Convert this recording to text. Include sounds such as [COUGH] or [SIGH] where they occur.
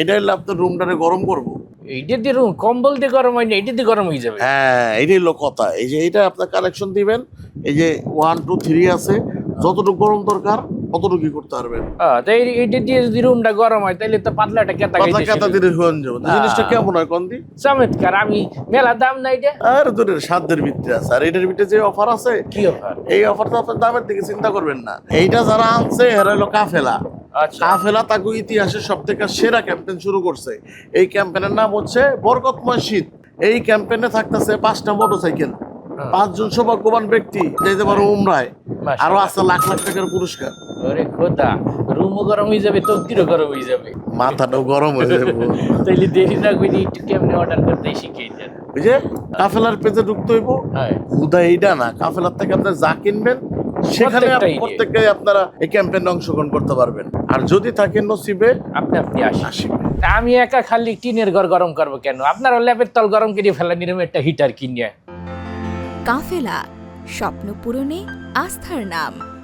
এটা হলে আপনার রুমটারে গরম করব। এইটা দিয়ে রুম কম্বল দিয়ে গরম হয় না এইটা দিয়ে গরম হয়ে যাবে। হ্যাঁ এটাই হলো কথা। এই যে এটা আপনার কানেকশন দিবেন এই যে ওয়ান টু থ্রি আছে যতটুকু গরম দরকার ততটুকুই করতে পারবেন। হ্যাঁ, তো দিয়ে যদি রুমটা গরম হয় তাহলে তো পাতলাটা কেতা কথা খাইতে কথা দিলে হয়ে যাবে। জিনিসটা। কেমন হয় কন্দি চমৎকার আমি মেলা দাম নাই এটা আর দূরের সাধ্যের ভিত্তি আছে। আর এটার ভিতরে যে অফার আছে কি অফার এই অফারটা আপনার দামের দিকে চিন্তা করবেন না। এইটা যারা আনছে এরা হলো কাফেলা। কাফেলা তাকে ইতিহাসের সব থেকে সেরা ক্যাম্পেইন শুরু করছে। এই ক্যাম্পেইনের নাম হচ্ছে বরকতময় শীত। এই ক্যাম্পেইনে থাকতেছে পাঁচটা মোটরসাইকেল। হ্যাঁ। পাঁচজন সৌভাগ্যবান ব্যক্তি যেতে পারো উমরায়। আরও আছে লাখ লাখ টাকার পুরস্কার। ওরে খোদা রুমও গরম হয়ে যাবে তকদিরও গরম হয়ে যাবে? মাথাটাও গরম হয়ে যাবে। [LAUGHS] তাইলে দেরি না করে একটু কেমনে অর্ডার করতে শিখিয়ে দেন ওই কাফেলার পেজে ঢুকতে হইব। হ্যাঁ। হুদা এইটা না কাফেলার থেকে আপনার যা কিনবেন সেখানে। প্রত্যেকটাই আপনারা এই ক্যাম্পেইনে অংশগ্রহণ করতে পারবেন। আর যদি থাকেন নসিবে আপনি আপনি আসেন। আমি একা খালি টিনের ঘর গরম করব কেন? আপনার ল্যাপের তল গরম করে ফেলা নিরম একটা হিটার কিনিয়ে। কাফেলা স্বপ্ন পূরণে আস্থার নাম।